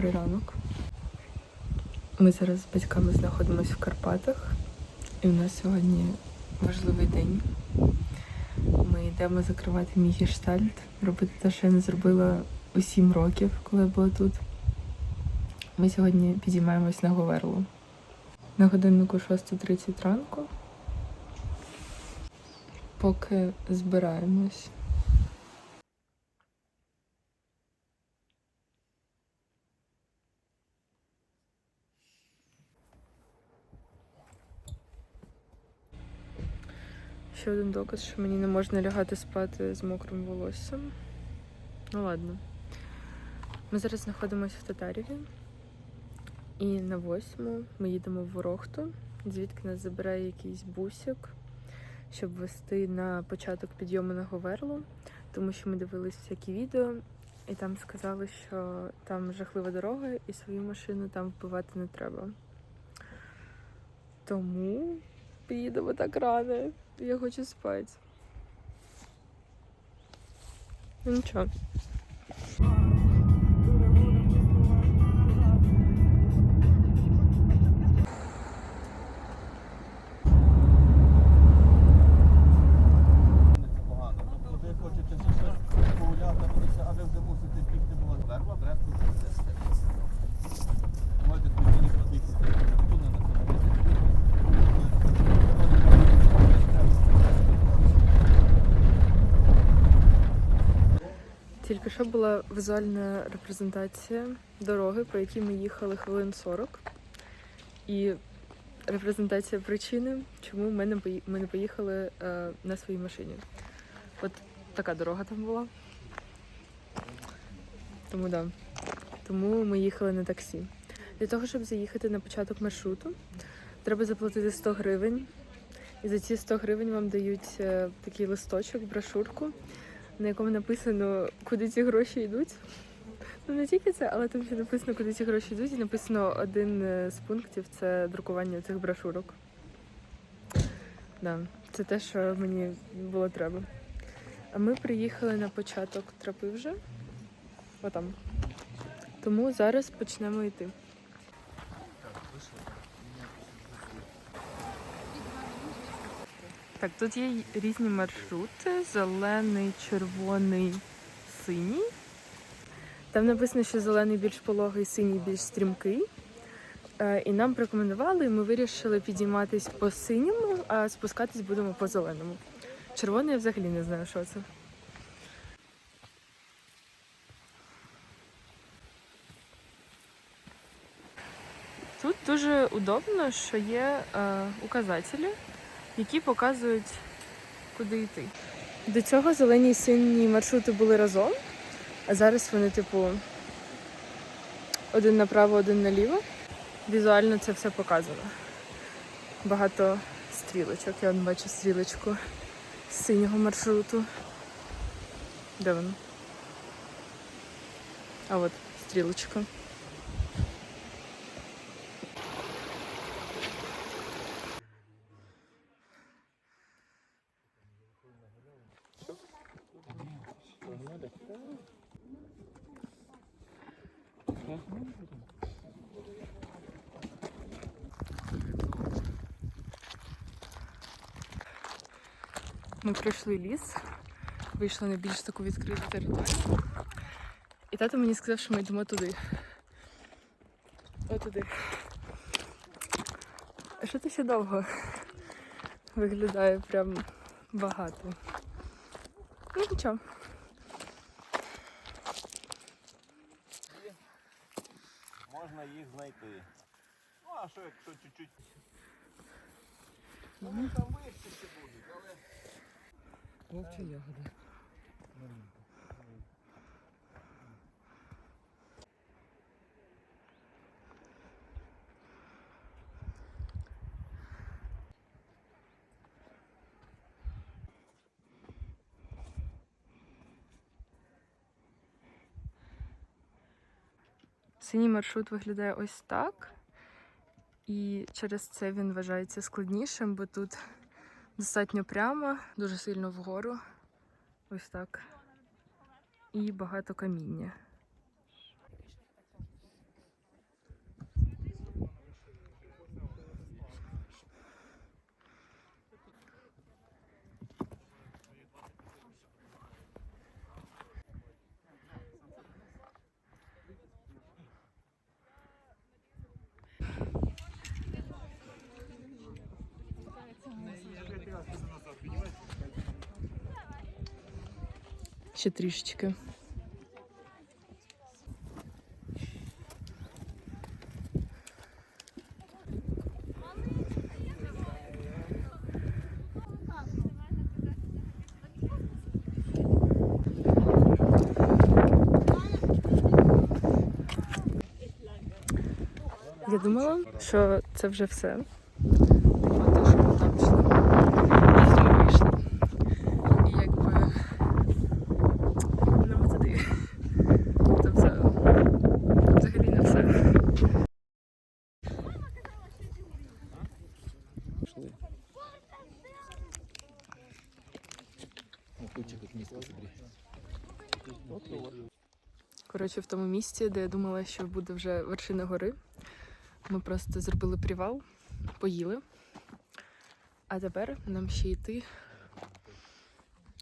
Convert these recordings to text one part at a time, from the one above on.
Добрий ранок. Ми зараз з батьками знаходимося в Карпатах, і у нас сьогодні важливий день. Ми йдемо закривати мій гештальт, робити те, що я не зробила у 7 років, коли я була тут. Ми сьогодні підіймаємось на Говерлу. На годиннику 6.30 ранку. Поки збираємось. Ще один доказ, що мені не можна лягати спати з мокрим волоссям. Ну ладно. Ми зараз знаходимося в Татаріві. І на восьму ми їдемо в Ворохту, звідки нас забирає якийсь бусик, щоб вести на початок підйому на Говерлу, тому що ми дивились всякі відео, і там сказали, що там жахлива дорога, і свою машину там вбивати не треба. Тому поїдемо так рано. Я хочу спати. Ну нічого. Тільки була візуальна репрезентація дороги, по якій ми їхали хвилин 40. І репрезентація причини, чому ми не, ми не поїхали е, на своїй машині. От така дорога там була. Тому да. Тому ми їхали на таксі. Для того, щоб заїхати на початок маршруту, треба заплатити 100 гривень. І за ці 100 гривень вам дають е, такий листочок, брошурку, на якому написано, куди ці гроші йдуть. Ну не тільки це, але там ще написано, куди ці гроші йдуть, і написано один з пунктів це друкування цих брошурок. Да, це те, що мені було треба. А ми приїхали на початок тропи вже. Отам. Тому зараз почнемо йти. Так, тут є різні маршрути: зелений, червоний, синій. Там написано, що зелений більш пологий, синій більш стрімкий. Е, І нам порекомендували, і ми вирішили підійматись по синьому, а спускатись будемо по зеленому. Червоний я взагалі не знаю, що це. Тут дуже удобно, що є е, указателі, які показують, куди йти. До цього зелені і сині маршрути були разом, а зараз вони, типу, один направо, один наліво. Візуально це все показано. Багато стрілочок. Я бачу стрілочку з синього маршруту. Де воно? А от стрілочка. Пройшли ліс, вийшли на більш таку відкриту територію. І тато мені сказав, що ми йдемо туди. Отуди. А що це ще довго? Виглядає прям багато. Ну нічого. Можна їх знайти. Ну, а що, якщо чуть-чуть. Ну, вони там вище ще будуть, але. Вовча ягода. Синій маршрут виглядає ось так. І через це він вважається складнішим, бо тут достатньо прямо, дуже сильно вгору. Ось так. І багато каміння. Ще трішечки. Я думала, що це вже все. Типу, те, що ми там йшли. Ось ми вийшли. І якби. Ну, ми туди. Це все. Взагалі не все. Коротше, в тому місці, де я думала, що буде вже вершина гори. Ми просто зробили привал, поїли. А тепер нам ще йти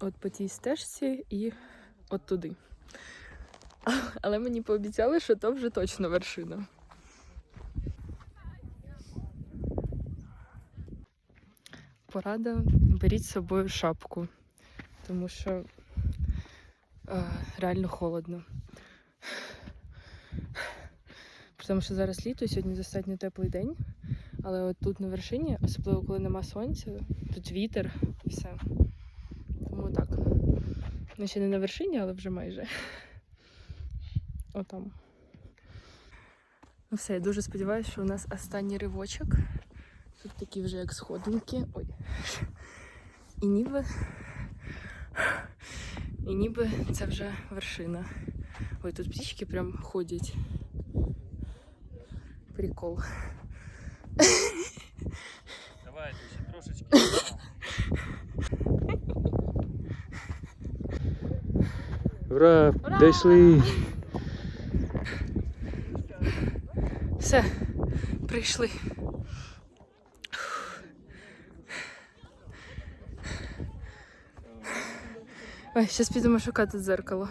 от по тій стежці і от туди. Але мені пообіцяли, що то вже точно вершина. Порада, беріть з собою шапку, тому що е, реально холодно. Тому, що зараз літо, сьогодні достатньо теплий день. Але от тут на вершині, особливо коли нема сонця, тут вітер і все. Тому так. Ну, ще не на вершині, але вже майже. Отам. Ну все, я дуже сподіваюся, що у нас останній ривочок. Тут такі вже як сходинки. Ой. І ніби. І ніби це вже вершина. Ой, тут птічки прям ходять. Прикол. Давайте ще трошечки. Ура! Дійшли! Все, прийшли. Ой, зараз підемо шукати дзеркало.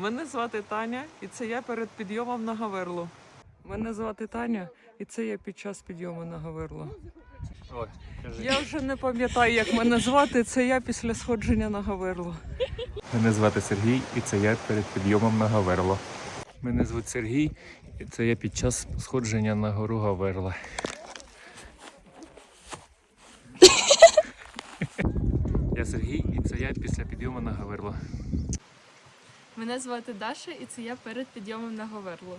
Мене звати Таня, і це я перед підйомом на Гаверлу. Мене звати Таня, і це я під час підйому на Гаверлу. Ой. Я вже не пам'ятаю, як мене звати. Це я після сходження на Гаверлу. Мене звати Сергій, і це я перед підйомом на Гаверло. Мене звуть Сергій, і це я під час сходження на гору Гаверла. Я Сергій, і це я після підйому на Гаверло. Мене звати Даша, і це я перед підйомом на Говерло.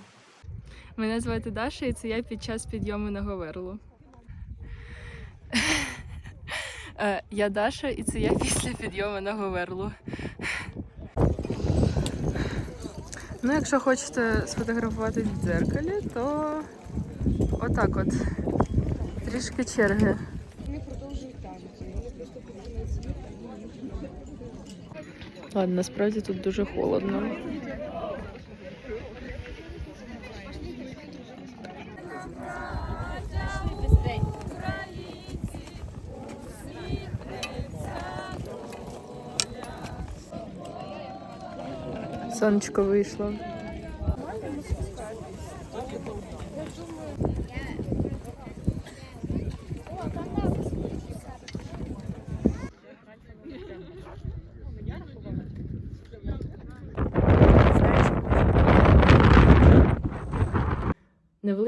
Мене звати Даша, і це я під час підйому на Говерло. Е, Я Даша, і це я після підйому на Говерло. Ну, якщо хочете сфотографувати в дзеркалі, то отак от. Трішки черги. Ладно, насправді тут дуже холодно. Сонечко вийшло.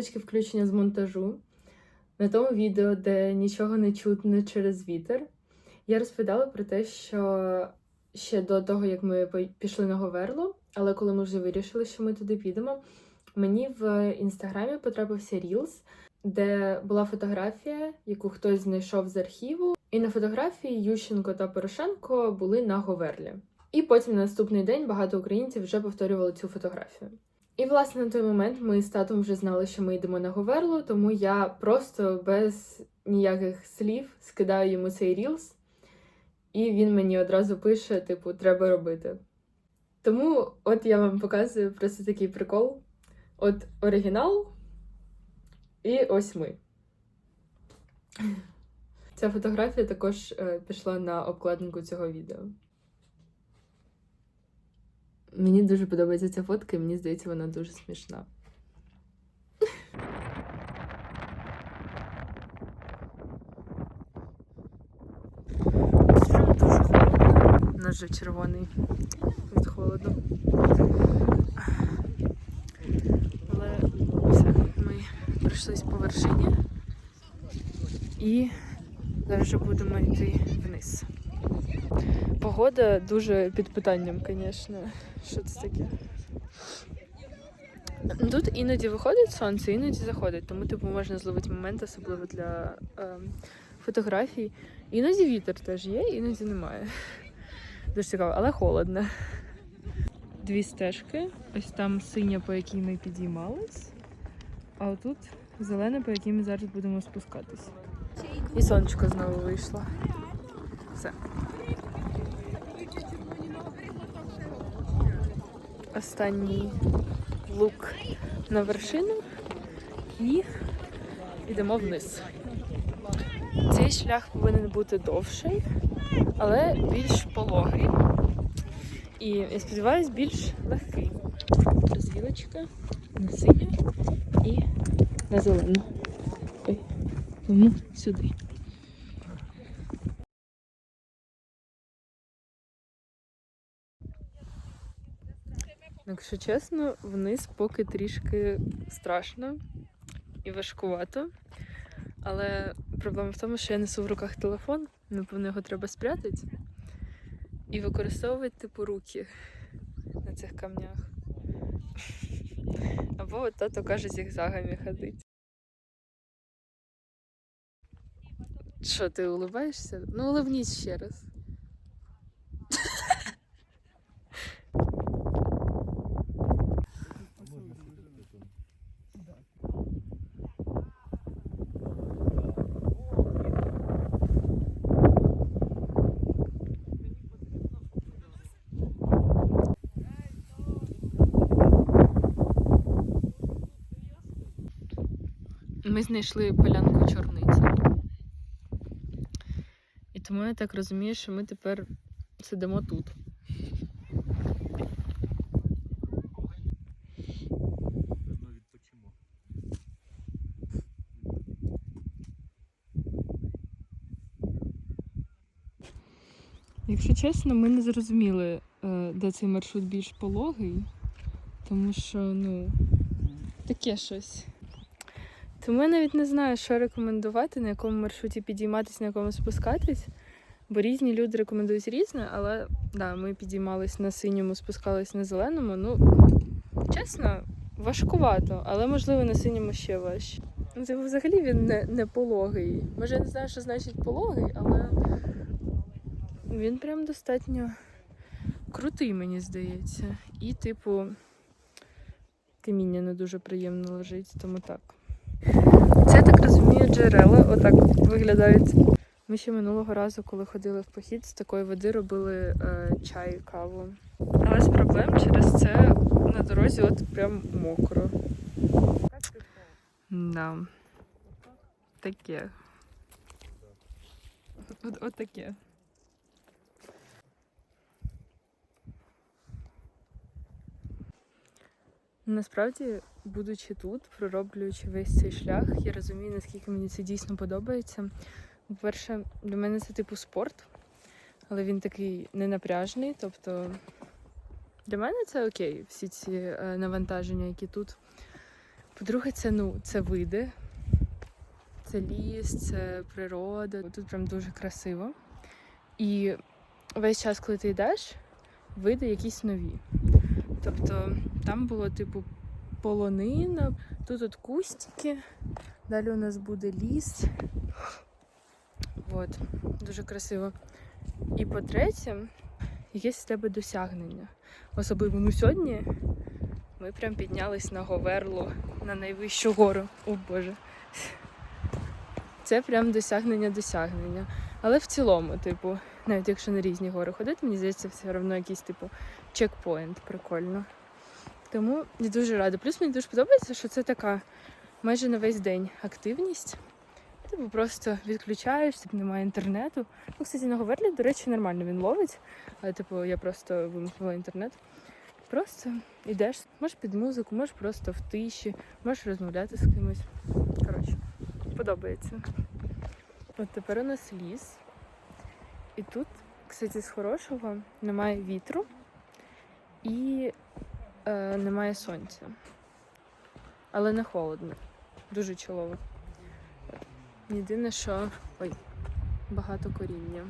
Невеличке включення з монтажу. На тому відео, де нічого не чутно через вітер, я розповідала про те, що ще до того, як ми пішли на Говерло, але коли ми вже вирішили, що ми туди підемо, мені в інстаграмі потрапився Reels, де була фотографія, яку хтось знайшов з архіву. І на фотографії Ющенко та Порошенко були на Говерлі. І потім на наступний день багато українців вже повторювали цю фотографію. І, власне, на той момент ми з татом вже знали, що ми йдемо на Говерлу, тому я просто без ніяких слів скидаю йому цей рілс, і він мені одразу пише: типу, треба робити. Тому от я вам показую просто такий прикол. От оригінал, і ось ми. Ця фотографія також е, пішла на обкладинку цього відео. Мені дуже подобається ця фотка, і мені здається, вона дуже смішна. Дуже нос вже червоний від холоду. Але все, ми пройшлись по вершині і зараз будемо йти вниз. Погода дуже під питанням, звісно. Що це таке? Тут іноді виходить сонце, іноді заходить, тому типу можна зловити момент, особливо для ем, фотографій. Іноді вітер теж є, іноді немає. Дуже цікаво, але холодно. Дві стежки. Ось там синя, по якій ми підіймались, а отут зелена, по якій ми зараз будемо спускатись. І сонечко знову вийшло. Все. Останній лук на вершину і йдемо вниз. Цей шлях повинен бути довший, але більш пологий. І я сподіваюся, більш легкий. Розвілочка на синю і на зелену. Ой, тому сюди. Якщо чесно, вниз поки трішки страшно і важкувато. Але проблема в тому, що я несу в руках телефон, напевно, його треба спрятати і використовувати типу руки на цих камнях. Або от тато каже зігзагами ходить. Що, ти улибаєшся? Ну, улибнись ще раз. Ми знайшли полянку чорниці. І тому я так розумію, що ми тепер сидимо тут. Якщо чесно, ми не зрозуміли, е, де цей маршрут більш пологий, тому що, ну, таке щось. Тому я навіть не знаю, що рекомендувати, на якому маршруті підійматися, на якому спускатись. Бо різні люди рекомендують різне, але да, ми підіймались на синьому, спускались на зеленому. Ну, чесно, важкувато, але можливо на синьому ще важче. Ну, типу, взагалі він не, не пологий. Може, я не знаю, що значить пологий, але він прям достатньо крутий, мені здається. І, типу, каміння не дуже приємно лежить, тому так. Це так розумію, джерела отак виглядають. Ми ще минулого разу, коли ходили в похід, з такої води робили е, чай, каву. Але з проблем через це на дорозі от прям мокро. Да. Таке. От, от таке. Насправді, будучи тут, пророблюючи весь цей шлях, я розумію, наскільки мені це дійсно подобається. По-перше, для мене це типу спорт, але він такий ненапряжний. Тобто для мене це окей, всі ці е, навантаження, які тут. По-друге, це ну, це види, це ліс, це природа. Тут прям дуже красиво. І весь час, коли ти йдеш, види якісь нові. Тобто там було типу полонина, тут от кустики, далі у нас буде ліс. От, дуже красиво. І по-третє, якесь з тебе досягнення. Особливо ну сьогодні ми прям піднялись на Говерлу, на найвищу гору. О Боже. Це прям досягнення досягнення. Але в цілому, типу, навіть якщо на різні гори ходити, мені здається, все одно якийсь типу чекпоінт прикольно. Тому я дуже рада. Плюс мені дуже подобається, що це така майже на весь день активність. Типу просто відключаєш, типу немає інтернету. Ну, кстати, на Говерлі, до речі, нормально він ловить. Але, типу, я просто вимкнула інтернет. Просто йдеш, можеш під музику, можеш просто в тиші, можеш розмовляти з кимось. Коротше, подобається. От тепер у нас ліс. І тут кстати, з хорошого немає вітру і е, немає сонця. Але не холодно. Дуже чолово. Єдине, що. Ой, багато коріння.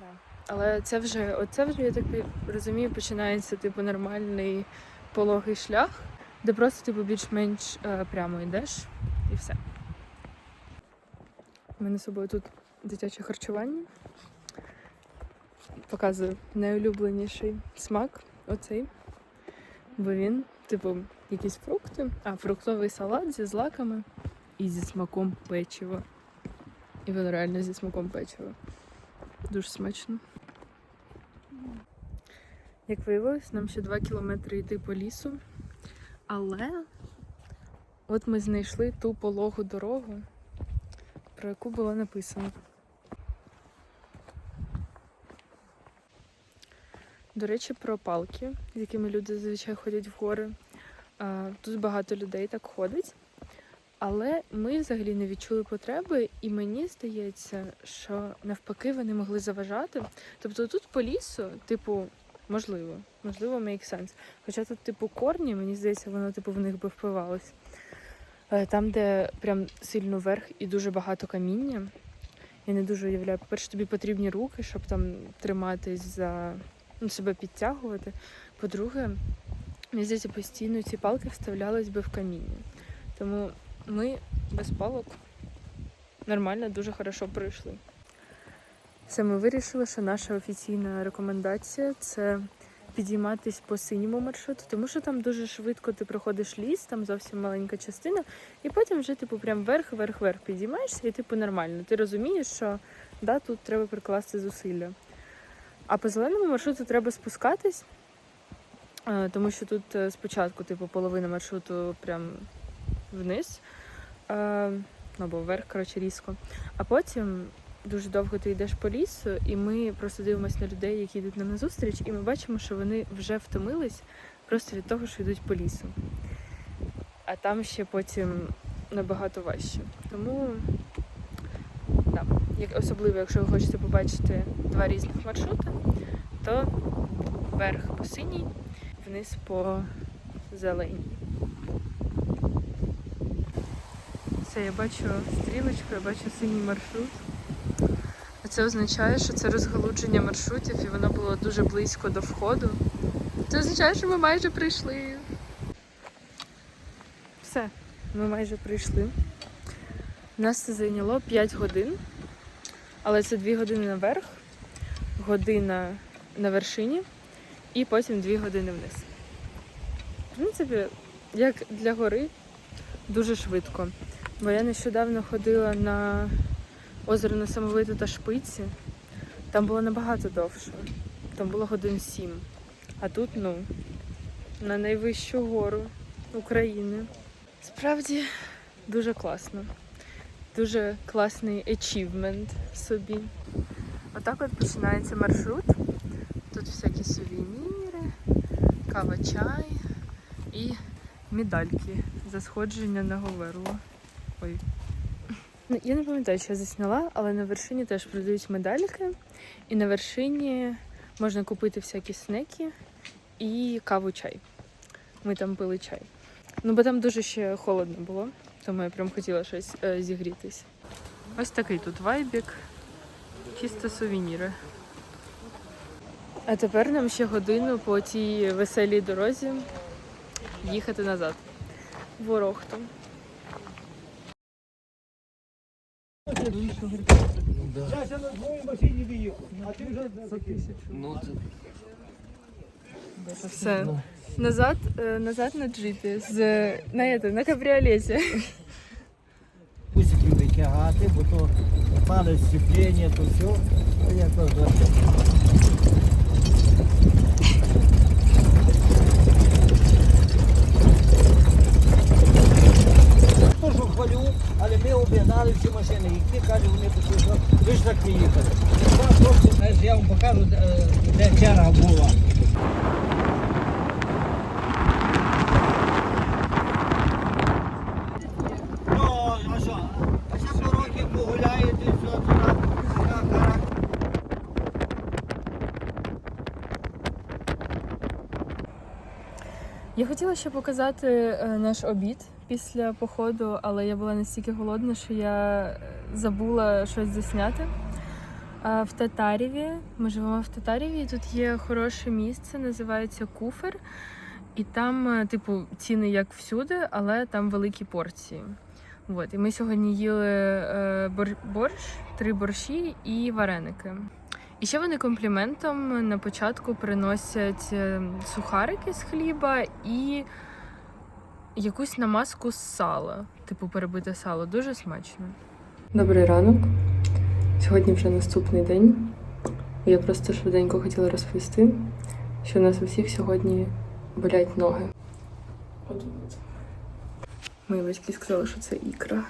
Да. Але це вже, оце вже, я так розумію, починається типу нормальний пологий шлях, де просто типу більш-менш е, прямо йдеш і все. У мене з собою тут дитяче харчування. Показую найулюбленіший смак оцей. Бо він, типу, якісь фрукти, а фруктовий салат зі злаками і зі смаком печива. І він реально зі смаком печива. Дуже смачно. Як виявилось, нам ще 2 кілометри йти по лісу. Але от ми знайшли ту пологу дорогу, про яку було написано. До речі, про палки, з якими люди зазвичай ходять в гори. Тут багато людей так ходить. Але ми взагалі не відчули потреби, і мені здається, що навпаки вони могли заважати. Тобто тут по лісу, типу, можливо, можливо, make sense. Хоча тут, типу, корні, мені здається, воно типу в них би впивалось. Е, Там, де прям сильно вверх і дуже багато каміння. Я не дуже уявляю. По-перше, тобі потрібні руки, щоб там триматись за ну, себе підтягувати. По-друге, мені здається, постійно ці палки вставлялись би в каміння. Тому ми без палок нормально, дуже хорошо пройшли. Все, ми вирішили, що наша офіційна рекомендація це підійматись по синьому маршруту, тому що там дуже швидко ти проходиш ліс, там зовсім маленька частина, і потім вже, типу, прям вверх, вверх, вверх підіймаєшся, і типу нормально. Ти розумієш, що да, тут треба прикласти зусилля. А по зеленому маршруту треба спускатись, е, тому що тут е, спочатку, типу, половина маршруту прям вниз, е, ну або вверх, коротше, різко. А потім дуже довго ти йдеш по лісу, і ми просто дивимося на людей, які йдуть нам назустріч, і ми бачимо, що вони вже втомились просто від того, що йдуть по лісу. А там ще потім набагато важче. Тому, да, як, особливо, якщо ви хочете побачити два різних маршрути, то вверх по синій, вниз по зеленій. Все, я бачу стрілочку, я бачу синій маршрут. Це означає, що це розгалудження маршрутів і воно було дуже близько до входу. Це означає, що ми майже прийшли. Все, ми майже прийшли. У Нас це зайняло 5 годин, але це 2 години наверх, година на вершині і потім 2 години вниз. В принципі, як для гори, дуже швидко. Бо я нещодавно ходила на озеро Несамовите та Шпиці. Там було набагато довше. Там було годин сім. А тут, ну, на найвищу гору України. Справді дуже класно. Дуже класний achievement собі. Отак от починається маршрут. Тут всякі сувеніри, кава чай і медальки за сходження на Говерло. Ой. Ну, Я не пам'ятаю, що я засняла, але на вершині теж продають медальки. І на вершині можна купити всякі снеки і каву чай. Ми там пили чай. Ну, бо там дуже ще холодно було, тому я прям хотіла щось е, зігрітись. Ось такий тут вайбік, чисто сувеніри. А тепер нам ще годину по тій веселій дорозі їхати назад. Ворохту. Я ще на твоїй машині виїхав, а ти вже за тисячу. Все. Назад, е, назад на джипі. З, на, это, на кабріолеті. Пустики витягати, бо то палець сцеплення, то все. А я то хвалю, але ми обігнали всі машини. І ті кажуть, вони пішли, що ви ж так не їхали. Два хлопці, знаєш, я вам покажу, де, де черга була. Ну, а що? А ще по роки погуляєте, все, туди, сюди, характер. Я хотіла ще показати е, наш обід після походу, але я була настільки голодна, що я е, забула щось засняти. В Татарєві ми живемо в Татарєві, і тут є хороше місце, називається Куфер. І там, е, типу, ціни як всюди, але там великі порції. От, і ми сьогодні їли борщ, три борщі і вареники. І ще вони компліментом на початку приносять е, сухарики з хліба і якусь намазку з сала, типу перебите сало. Дуже смачно. Добрий ранок. Сьогодні вже наступний день. Я просто швиденько хотіла розповісти, що у нас у всіх сьогодні болять ноги. Мої батьки сказали, що це ікра.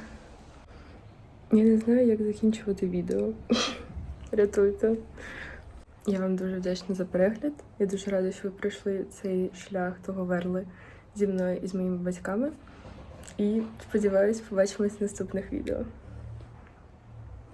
Я не знаю, як закінчувати відео. Рятуйте. Я вам дуже вдячна за перегляд. Я дуже рада, що ви пройшли цей шлях того верли зі мною і з моїми батьками. І сподіваюсь, побачимось в наступних відео.